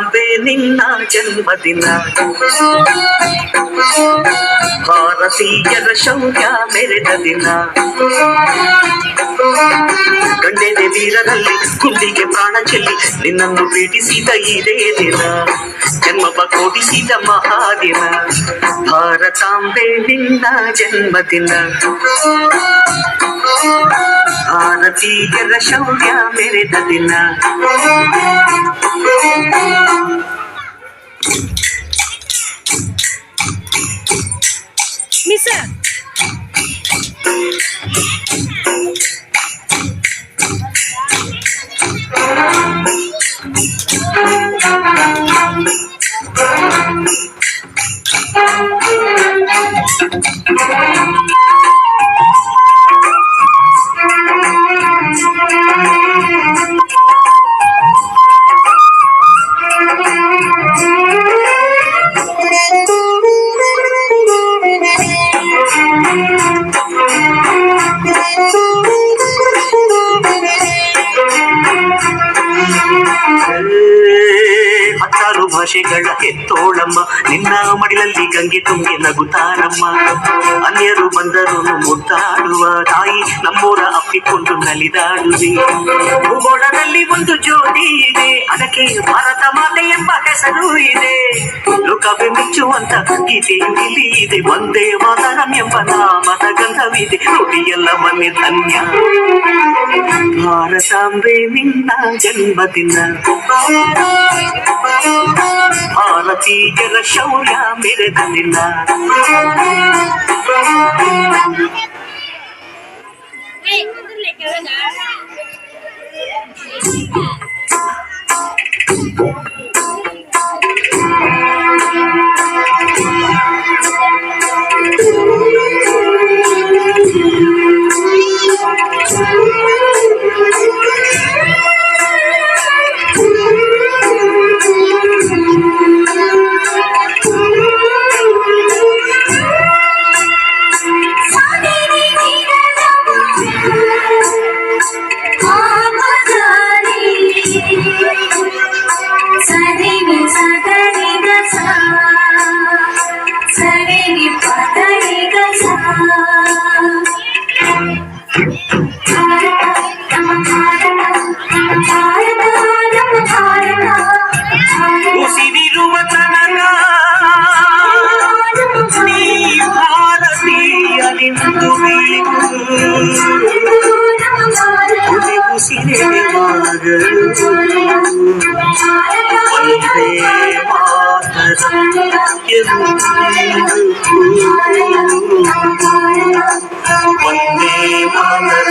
ಭಾರತಾಂಬೆ ನಿನ್ನ ಜನ್ಮದಿನ. ಭಾರತೀಯರ ಶೌರ್ಯ ಮೆರೆದ ದಿನ. ಗಂಡೆದೆ ವೀರರಲ್ಲಿ ಗುಂಡಿಗೆ ಪ್ರಾಣ ಚೆಲ್ಲಿ ನಿನ್ನನ್ನು ಪೀಡಿಸಿದ ಇದೇ ದಿನ. ಜನ್ಮವ ಕೊಡಿಸಿದ ಮಹಾದಿನ. ಭಾರತಾಂಬೆ ನಿನ್ನ ಜನ್ಮದಿನ. ಭಾರತೀಯರ ಶೌರ್ಯ ಮೆರೆದ ದಿನ ಮಿಸ್ ಹತ್ತಾರು ಭಾಷೆಗಳ ಎತ್ತೋಳಮ್ಮ ನಿನ್ನ ಮಡಿಲಲ್ಲಿ ಗಂಗೆ ತುಂಬಿ ನಗುತ್ತಾರಮ್ಮ ಅನ್ಯರು ಬಂದರು ಮುದ್ದಾಡುವ ತಾಯಿ, ನಮ್ಮೂರ ಅಪ್ಪಿಕೊಂಡು ನಲಿದಾಡುವೆ. ಭೂಗೋಳದಲ್ಲಿ ಒಂದು ಜ್ಯೋತಿ ಇದೆ, ಅದಕ್ಕೆ ಭಾರತ ಮಾತೆ ಎಂಬ ಹೆಸರು ಇದೆ. ಲೋಕವೇ ಮೆಚ್ಚುವಂತ ಗೀತೆಯು ಇಲ್ಲಿ ಇದೆ ಒಂದೇ ಮಾತರಂ ಎಂಬ ನಾಮದ ಗಂಧವಿದೆ ನುಡಿಯೆಲ್ಲ ಮನೆ ಧನ್ಯ. ಭಾರತಾಂಬೆ ನಿನ್ನ ಜನ್ಮದಿನ. ಭಾರತೀಯರ ಶೌರ್ಯ ಮೆರೆದ ದಿನ ಉಸಿರಿರುವ ಒಂದೇ ಮಾತರ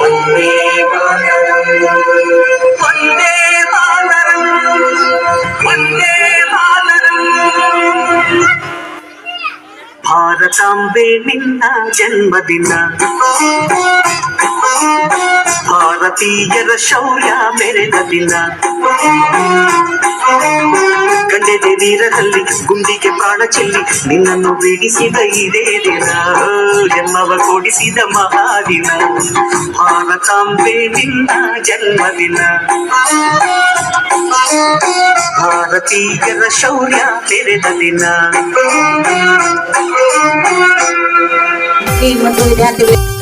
ಒಂದೇ ಮಾತರ ಒಂದೇ ಮಾತರ ಒಂದೇ ಮಾತರ ಭಾರತಾಂಬೆ ನಿನ್ನ ಜನ್ಮದಿನ ಭಾರತೀಯರ ಶೌರ್ಯ ಮೆರೆದಲಿಲ್ಲ ಕಂಡೆದೆ ವೀರರಲ್ಲಿ ಗುಂಡಿಗೆ ಪ್ರಾಣ ಚೆಲ್ಲಿ ನಿನ್ನನ್ನು ಬಿಡಿಸಿದ ಇದೇ ದಿನ. ಜನ್ಮವ ಕೊಡಿಸಿದ ಮಹಾದಿನ. ಭಾರತಾಂಬೆ ನಿನ್ನ ಜನ್ಮದಿನ. ಭಾರತೀಯರ ಶೌರ್ಯ ಮೆರೆದ ದಿನ. ಮತ್ತು ವಿದ್ಯಾರ್ಥಿಗಳು